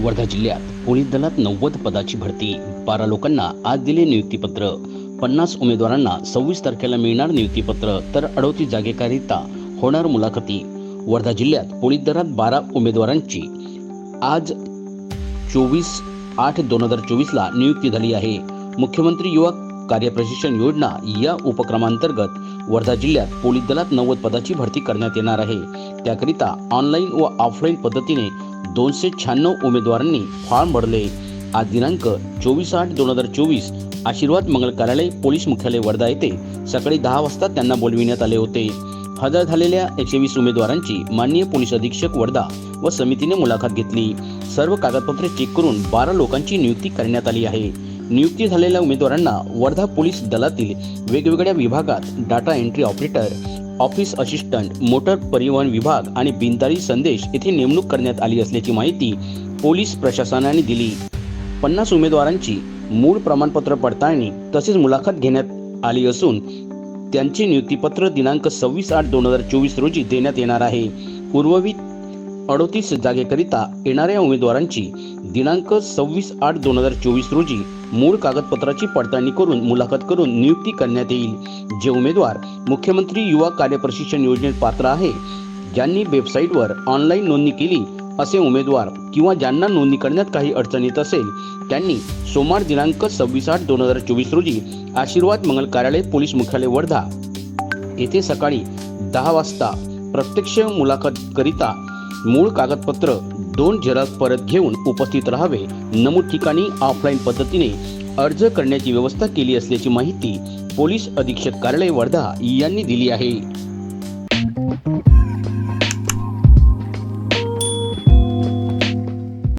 वर्धा जिल्ह्यात पोलीस दलात नव्वद पदाची भरती. बारा लोकांना आज दिले नियुक्तीपत्र. पन्नास उमेदवारांना सव्वीस तारखेला मिळणार नियुक्तीपत्र तर अडवती जागेकरिता होणार मुलाखती. वर्धा जिल्ह्यात पोलीस दलात बारा उमेदवारांची आज चोवीस आठ दोन हजार चोवीसला नियुक्ती झाली आहे. मुख्यमंत्री युवा कार्यप्रशिक्षण योजना या उपक्रमांतर्गत वर्धा जिल्ह्यात पोलीस दलात नव्वद पदाची भरती करण्यात येणार आहे. त्याकरिता ऑनलाईन व ऑफलाईन पद्धतीने दोनशे शहाण्णव उमेदवारांनी फॉर्म भरले. आज दिनांक चोवीस आठ दोन हजार चोवीस आशीर्वाद मंगल कार्यालय पोलीस मुख्यालय वर्धा येथे सकाळी दहा वाजता त्यांना बोलविण्यात आले होते. हजर झालेल्या एकशे वीस उमेदवारांची माननीय पोलीस अधीक्षक वर्धा व समितीने मुलाखत घेतली. सर्व कागदपत्रे चेक करून बारा लोकांची नियुक्ती करण्यात आली आहे. नियुक्ती झालेल्या उमेदवारांना वर्धा पोलीस दलातील वेगवेगळ्या विभागात data entry operator office assistant motor परिवहन विभाग आणि बिनतारी संदेश येथे नेमणूक करण्यात आली असल्याची माहिती पोलीस प्रशासनाने दिली. पन्नास उमेदवारांची मूळ प्रमाणपत्र पडताळणी तसेच मुलाखत घेण्यात आली असून त्यांचे नियुक्तीपत्र दिनांक सव्वीस आठ दोन हजार चोवीस रोजी देण्यात येणार आहे. उर्वरित अडोतीस जागेकरिता येणाऱ्या उमेदवारांची दिनांक सव्वीस आठ दोन हजार चोवीस रोजी मूळ कागदपत्राची पडताळणी करून मुलाखत करून नियुक्ती करण्यात येईल. जे उमेदवार मुख्यमंत्री युवा कार्यप्रशिक्षण योजनेत पात्र आहे ज्यांनी वेबसाईटवर ऑनलाईन नोंदणी केली असे उमेदवार किंवा ज्यांना नोंदणी करण्यात काही अडचण येत असेल त्यांनी सोमवार दिनांक सव्वीस आठ दोन हजार चोवीस रोजी आशीर्वाद मंगल कार्यालय पोलीस मुख्यालय वर्धा येथे सकाळी दहा वाजता प्रत्यक्ष मुलाखत करिता मूळ कागदपत्र दोन झेरॉक्स परत घेऊन उपस्थित राहावे. नमूद ठिकाणी ऑफलाईन पद्धतीने अर्ज करण्याची व्यवस्था केली असल्याची माहिती पोलीस अधीक्षक कार्यालय वर्धा यांनी दिली आहे.